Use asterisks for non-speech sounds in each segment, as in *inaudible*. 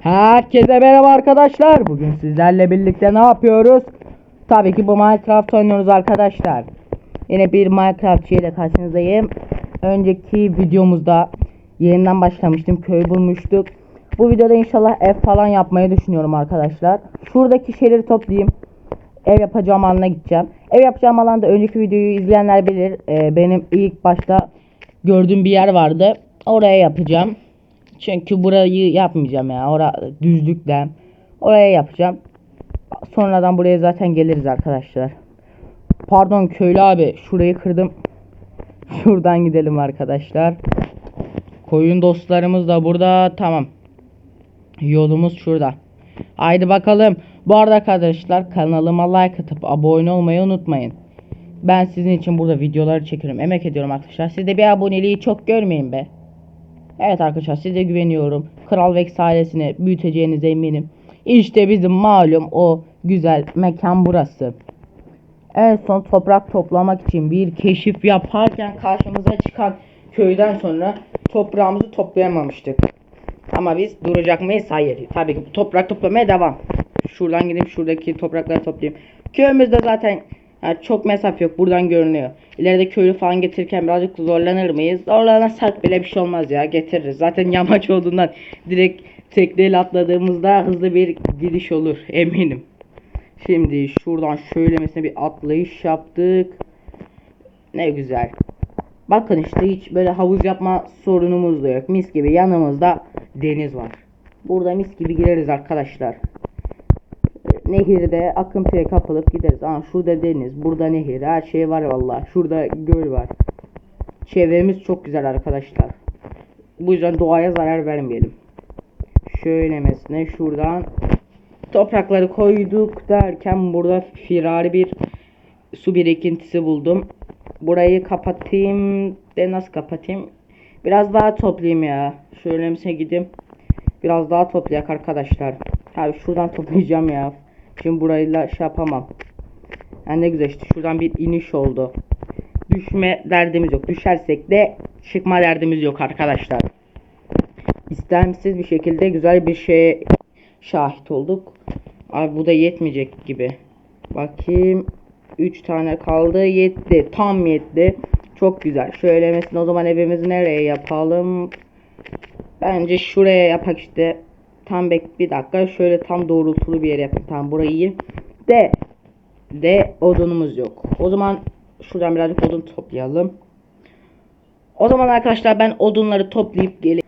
Herkese merhaba arkadaşlar. Bugün sizlerle birlikte ne yapıyoruz? Tabii ki bu Minecraft oynuyoruz arkadaşlar. Yine bir Minecraft ile karşınızdayım. Önceki videomuzda yeniden başlamıştım. Köy bulmuştuk. Bu videoda inşallah ev falan yapmayı düşünüyorum arkadaşlar. Şuradaki şeyleri toplayayım. Ev yapacağım alana gideceğim. Ev yapacağım alanda önceki videoyu izleyenler bilir. Ee, benim ilk başta gördüğüm bir yer vardı. Oraya yapacağım. Çünkü burayı yapmayacağım ya. Ora düzlükle. Oraya yapacağım. Sonradan buraya zaten geliriz arkadaşlar. Pardon köylü abi. Şurayı kırdım. *laughs* Şuradan gidelim arkadaşlar. Koyun dostlarımız da burada. Tamam. Yolumuz şurada. Haydi bakalım. Bu arada arkadaşlar kanalıma like atıp abone olmayı unutmayın. Ben sizin için burada videoları çekiyorum. Emek ediyorum arkadaşlar. Siz de bir aboneliği çok görmeyin be. Evet arkadaşlar size güveniyorum. Kral Vex ailesini büyüteceğinize eminim. İşte bizim malum o güzel mekan burası. En son toprak toplamak için bir keşif yaparken karşımıza çıkan köyden sonra toprağımızı toplayamamıştık. Ama biz duracak mıyız? Hayır. Tabii ki toprak toplamaya devam. Şuradan gidip şuradaki toprakları toplayayım. Köyümüzde zaten yani çok mesafe yok. Buradan görünüyor. İleride köylü falan getirirken birazcık zorlanır mıyız? Zorlanırsak bile bir şey olmaz ya. Getiririz. Zaten *laughs* yamaç olduğundan direkt tekneyle atladığımızda hızlı bir gidiş olur. Eminim. Şimdi şuradan şöyle mesela bir atlayış yaptık. Ne güzel. Bakın işte hiç böyle havuz yapma sorunumuz da yok. Mis gibi yanımızda deniz var. Burada mis gibi gireriz arkadaşlar. Nehirde akıntıya kapılıp gideriz. Aa şurada deniz, burada nehir, her şey var vallahi. Şurada göl var. Çevremiz çok güzel arkadaşlar. Bu yüzden doğaya zarar vermeyelim. Şöyle mesela şuradan toprakları koyduk derken burada firari bir su birikintisi buldum. Burayı kapatayım. De nasıl kapatayım? Biraz daha toplayayım ya. Şöyle mesela gideyim. Biraz daha toplayak arkadaşlar. Abi şuradan toplayacağım ya. Şimdi burayla şey yapamam. Yani ne güzel işte şuradan bir iniş oldu. Düşme derdimiz yok. Düşersek de çıkma derdimiz yok arkadaşlar. İstemsiz bir şekilde güzel bir şeye şahit olduk. Abi bu da yetmeyecek gibi. Bakayım. 3 tane kaldı. Yetti. Tam yetti. Çok güzel. Şöyle mesela o zaman evimizi nereye yapalım? Bence şuraya yapak işte. Tam bek bir dakika. Şöyle tam doğrultulu bir yere yapayım. Tam burayı. De. De odunumuz yok. O zaman şuradan birazcık odun toplayalım. O zaman arkadaşlar ben odunları toplayıp geleyim.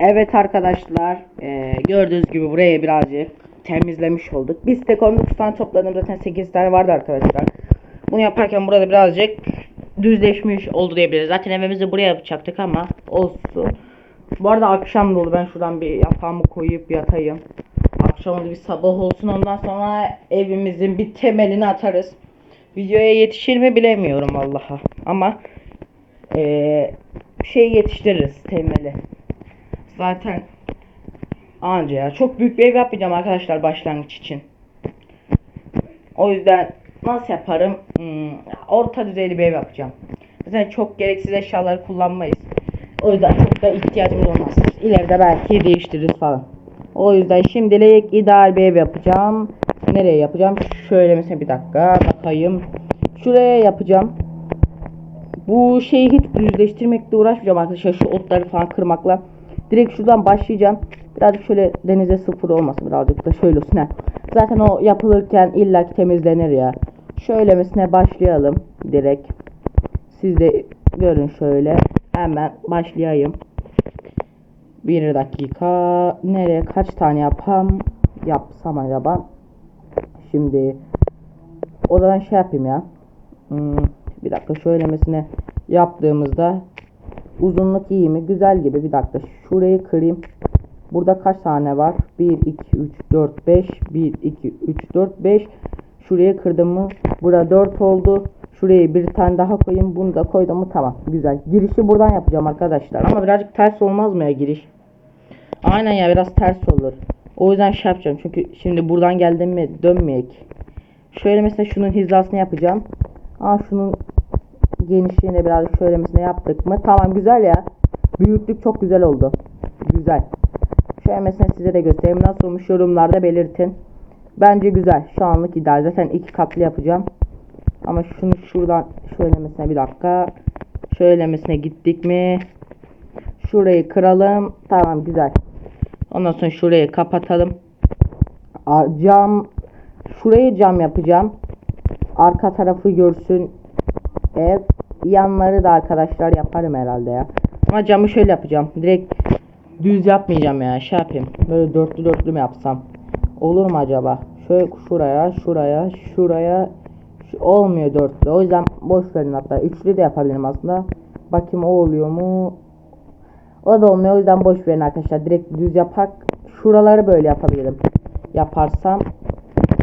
Evet arkadaşlar. eee, gördüğünüz gibi buraya birazcık temizlemiş olduk. Biz tek 19 tane topladım. Zaten 8 tane vardı arkadaşlar. Bunu yaparken burada birazcık düzleşmiş oldu diyebiliriz. Zaten evimizi buraya yapacaktık ama olsun. Bu arada akşam dolu. Ben şuradan bir yatağımı koyup yatayım. Akşam oldu bir sabah olsun. Ondan sonra evimizin bir temelini atarız. Videoya yetişir mi bilemiyorum Allah'a. Ama eee şey yetiştiririz temeli. Zaten anca ya. Çok büyük bir ev yapmayacağım arkadaşlar başlangıç için. O yüzden nasıl yaparım? Hmm, orta düzeyli bir ev yapacağım. Zaten çok gereksiz eşyaları kullanmayız. O yüzden çok da ihtiyacımız olmaz. İleride belki değiştiririz falan. O yüzden şimdilik ideal bir ev yapacağım. Nereye yapacağım? Şöyle mesela bir dakika bakayım. Şuraya yapacağım. Bu şeyi hiç düzleştirmekle uğraşmayacağım arkadaşlar. Şu otları falan kırmakla. Direkt şuradan başlayacağım. Birazcık şöyle denize sıfır olmasın birazcık da şöyle olsun. ha. Zaten o yapılırken illaki temizlenir ya. Şöyle mesela başlayalım direkt. Siz de görün şöyle. Hemen başlayayım. Bir dakika. Nereye kaç tane yapam? Yapsam acaba? Şimdi o zaman şey yapayım ya. Hmm, bir dakika şöylemesine yaptığımızda uzunluk iyi mi? Güzel gibi. Bir dakika şurayı kırayım. Burada kaç tane var? 1, 2, 3, 4, 5. 1, 2, 3, 4, 5. Şuraya kırdım mı? Burada 4 oldu. Şuraya bir tane daha koyayım. Bunu da koydum mu? Tamam. Güzel. Girişi buradan yapacağım arkadaşlar. Ama birazcık ters olmaz mı ya giriş? Aynen ya biraz ters olur. O yüzden şey yapacağım. Çünkü şimdi buradan geldim mi dönmeyek. Şöyle mesela şunun hizasını yapacağım. Aa şunun genişliğine birazcık şöyle mesela yaptık mı? Tamam güzel ya. Büyüklük çok güzel oldu. Güzel. Şöyle mesela size de göstereyim. Nasıl olmuş yorumlarda belirtin. Bence güzel. Şu anlık ideal. Zaten iki katlı yapacağım. Ama şunu şuradan şöylemesine bir dakika. Şöylemesine gittik mi? Şurayı kıralım. Tamam güzel. Ondan sonra şurayı kapatalım. Cam şurayı cam yapacağım. Arka tarafı görsün ev. Yanları da arkadaşlar yaparım herhalde ya. Ama camı şöyle yapacağım. Direkt düz yapmayacağım ya. Şey yapayım. Böyle dörtlü dörtlü mü yapsam? Olur mu acaba? Şöyle şuraya, şuraya, şuraya. Olmuyor dörtlü. O yüzden boş verin hatta. Üçlü de yapabilirim aslında. Bakayım o oluyor mu? O da olmuyor. O yüzden boş verin arkadaşlar. Direkt düz yapak. Şuraları böyle yapabilirim. Yaparsam.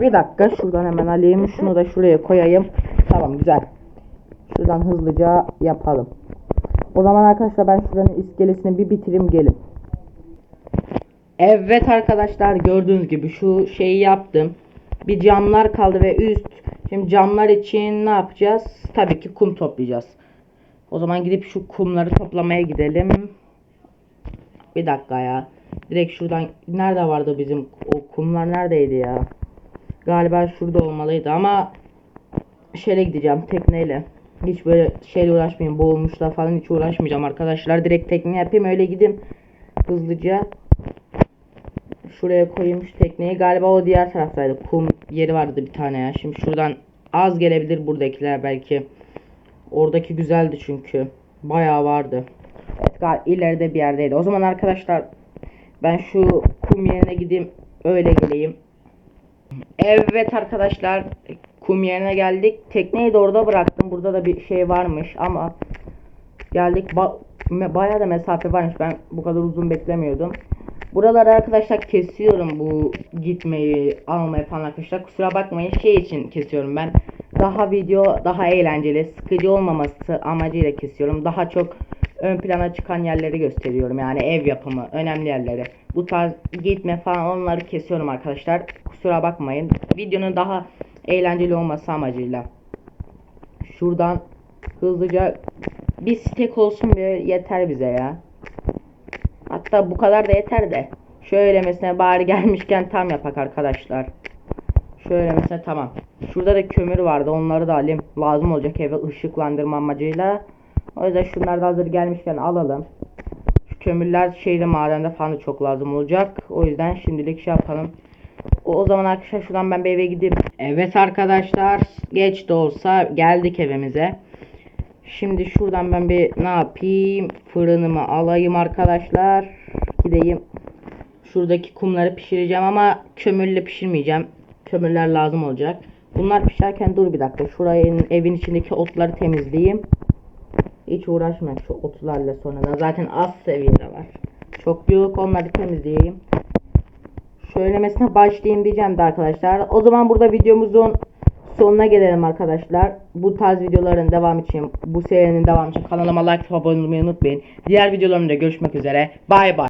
Bir dakika. Şuradan hemen alayım. Şunu da şuraya koyayım. Tamam güzel. Şuradan hızlıca yapalım. O zaman arkadaşlar ben şuranın iskelesini bir bitireyim gelin. Evet arkadaşlar gördüğünüz gibi şu şeyi yaptım. Bir camlar kaldı ve üst. Şimdi camlar için ne yapacağız? Tabii ki kum toplayacağız. O zaman gidip şu kumları toplamaya gidelim. Bir dakika ya. Direkt şuradan nerede vardı bizim o kumlar neredeydi ya? Galiba şurada olmalıydı ama şöyle gideceğim tekneyle. Hiç böyle şeyle uğraşmayayım. Boğulmuşla falan hiç uğraşmayacağım arkadaşlar. Direkt tekne yapayım öyle gideyim. Hızlıca. Şuraya koyayım şu tekneyi. Galiba o diğer taraftaydı. Kum yeri vardı bir tane ya. Şimdi şuradan az gelebilir buradakiler belki. Oradaki güzeldi çünkü. Bayağı vardı. Evet gal ileride bir yerdeydi. O zaman arkadaşlar ben şu kum yerine gideyim. Öyle geleyim. Evet arkadaşlar kum yerine geldik. Tekneyi de orada bıraktım. Burada da bir şey varmış ama geldik. Ba bayağı da mesafe varmış. Ben bu kadar uzun beklemiyordum. Buraları arkadaşlar kesiyorum bu gitmeyi almayı falan arkadaşlar. Kusura bakmayın şey için kesiyorum ben. Daha video daha eğlenceli, sıkıcı olmaması amacıyla kesiyorum. Daha çok ön plana çıkan yerleri gösteriyorum. Yani ev yapımı, önemli yerleri. Bu tarz gitme falan onları kesiyorum arkadaşlar. Kusura bakmayın. Videonun daha eğlenceli olması amacıyla. Şuradan hızlıca bir stek olsun bir yeter bize ya. Hatta bu kadar da yeter de. Şöyle mesela bari gelmişken tam yapak arkadaşlar. Şöyle mesela tamam. Şurada da kömür vardı. Onları da alayım. Lazım olacak eve ışıklandırma amacıyla. O yüzden şunları da hazır gelmişken alalım. Şu kömürler şehirde madende falan da çok lazım olacak. O yüzden şimdilik şey yapalım. O, o zaman arkadaşlar şuradan ben bir eve gideyim. Evet arkadaşlar. Geç de olsa geldik evimize. Şimdi şuradan ben bir ne yapayım? Fırınımı alayım arkadaşlar. Gideyim. Şuradaki kumları pişireceğim ama kömürle pişirmeyeceğim. Kömürler lazım olacak. Bunlar pişerken dur bir dakika. Şurayın evin içindeki otları temizleyeyim. Hiç uğraşmayın şu otlarla sonradan. Zaten az seviyede var. Çok yok onları temizleyeyim. Söylemesine başlayayım diyeceğim de arkadaşlar. O zaman burada videomuzun sonuna gelelim arkadaşlar. Bu tarz videoların devam için, bu serinin devam için kanalıma like ve abone olmayı unutmayın. Diğer videolarımda görüşmek üzere. Bay bay.